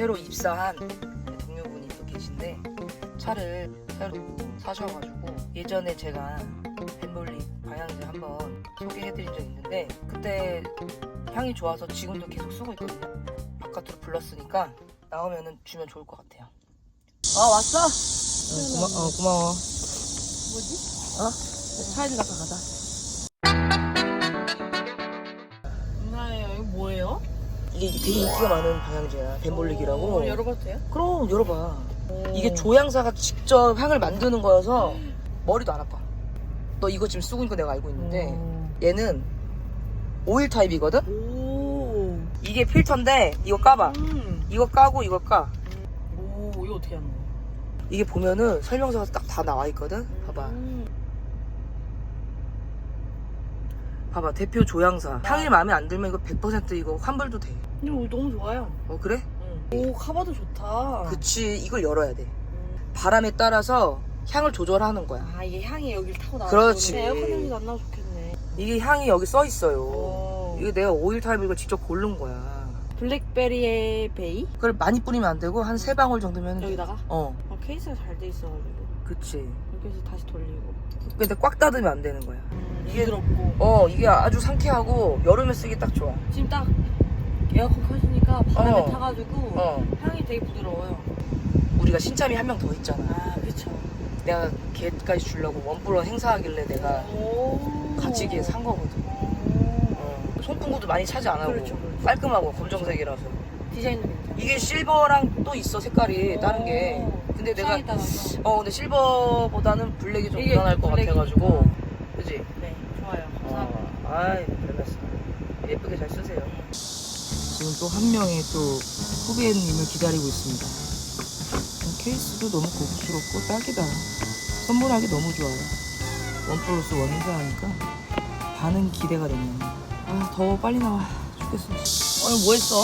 새로 입사한 동료분이 또 계신데 차를 새로 사셔가지고 예전에 제가 벤볼리 방향제 한번 소개해드린 적 있는데 그때 향이 좋아서 지금도 계속 쓰고 있거든요. 바깥으로 불렀으니까 나오면은 주면 좋을 것 같아요. 아 왔어? 고마, 어, 고마워. 뭐지? 어? 차이즈 잠깐 가자. 누나예요. 이거 뭐예요? 이게 되게 인기가 많은 방향제야. 벤볼릭이라고. 어, 열어봐도 돼요? 그럼 열어봐. 이게 조향사가 직접 향을 만드는 거여서 머리도 안 아파. 너 이거 지금 쓰고 있는 거 내가 알고 있는데 얘는 오일 타입이거든? 오. 이게 필터인데 이거 까봐. 음. 이거 까고 이거 까. 오, 이거 어떻게 하는 거야? 이게 보면은 설명서가 딱 다 나와 있거든? 봐봐. 음. 봐봐. 대표 조향사. 향이 마음에 안 들면 이거 100% 이거 환불도 돼. 근데 이거 너무 좋아요. 어, 그래? 오, 카바도 좋다. 그치. 이걸 열어야 돼. 음. 바람에 따라서 향을 조절하는 거야. 아, 이게 향이 여기를 타고 나와. 그렇지. 에어컨 냄새도 안 나고 좋겠네. 이게 향이 여기 써 있어요. 오. 이거 내가 오일 타입 이걸 직접 고른 거야. 블랙베리의 베이? 그걸 많이 뿌리면 안 되고 한 세 방울 정도면 여기다가? 어 아, 케이스가 잘 돼 있어가지고. 그치 이렇게 해서 다시 돌리고. 근데 꽉 닫으면 안 되는 거야 음, 이게- 부드럽고. 어 이게 아주 상쾌하고 여름에 쓰기 딱 좋아 지금 딱 에어컨 켜시니까 바람에 어. 타가지고 어 향이 되게 부드러워요. 우리가 신참이 한 명 더 있잖아 아, 그쵸. 내가 걔까지 주려고 원뿔원 행사하길래 내가 오. 같이 기에 산 거거든 오. 어. 손풍구도 많이 차지 안 하고 그렇죠, 그렇죠. 깔끔하고 검정색이라서 디자인도 괜찮아. 이게 실버랑 또 있어 색깔이 다른 게 근데 내가 따라서. 어 근데 실버보다는 블랙이 좀 이게 무난할 것 블랙이니까. 같아가지고 그지? 네, 좋아요. 감사합니다. 어, 아이, 별말씀. 예쁘게 잘 쓰세요. 지금 또 한 명의 또 후배님을 기다리고 있습니다. 케이스도 너무 고급스럽고 딱이다. 선물하기 너무 좋아요. 원 플러스 원 행사하니까 반응 기대가 되네요. 아, 더워 빨리 나와. 죽겠어. 오늘 뭐 했어?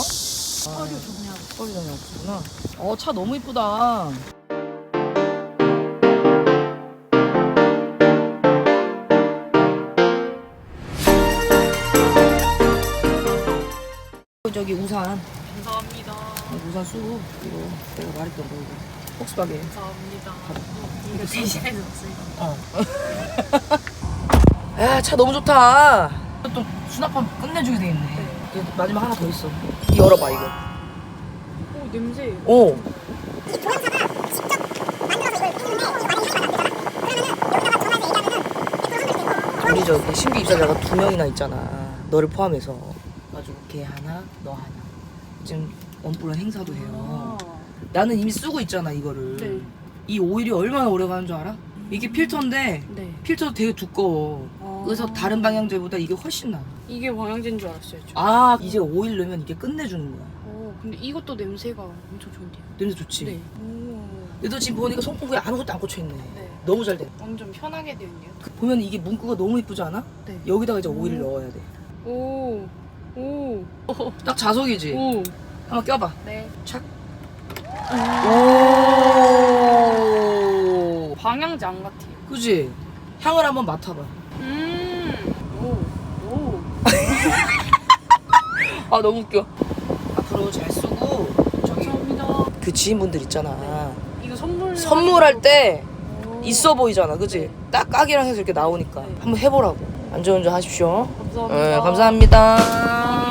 어, 이거 좋냐. 서울이장이 없구나. 어, 차 너무 이쁘다. 저기 우산. 감사합니다. 우산 쓰고 이거 내가 말했던 거 이거 폭스바겐. 감사합니다. 이거 대신해서 줬어요. 어. 야, 차 너무 좋다. 또 수납함 끝내주게 돼 있네. 그래도 마지막 하나 더 있어. 이 열어봐 이거. 오, 냄새. 오. 우리 저기 신규 입사자가 두 명이나 있잖아. 너를 포함해서. 가지고 걔 하나, 너 하나. 지금 원뿔런 행사도 해요. 나는 이미 쓰고 있잖아 이거를. 네. 이 오일이 얼마나 오래 가는 줄 알아? 이게 필터인데 네. 필터도 되게 두꺼워. 아. 그래서 다른 방향제보다 이게 훨씬 나아. 이게 방향제인 줄 알았어요. 저. 아 이제 오일 넣으면 이게 끝내주는 거야. 오, 근데 이것도 냄새가 엄청 좋은데요. 냄새 좋지? 네. 오. 근데 너 지금 보니까 손톱에 아무것도 안 꽂혀 있네. 네. 너무 잘 돼. 완전 편하게 되어 있네요. 그 보면 이게 문구가 너무 이쁘지 않아? 네. 여기다가 이제 오일을 음. 넣어야 돼. 오. 오. 딱 자석이지? 오. 한번 껴봐. 네. 착. 음. 오. 방향제 안 같아요. 그지? 향을 한번 맡아봐. 음. 오. 오. 아 너무 웃겨. 앞으로 잘 쓰고 저기 감사합니다. 그 지인분들 있잖아. 이거 선물 선물할 때 오. 있어 보이잖아, 그지? 딱 까기랑 해서 이렇게 나오니까 네. 한번 해보라고. 안전운전 하십시오. 감사합니다. 네, 감사합니다.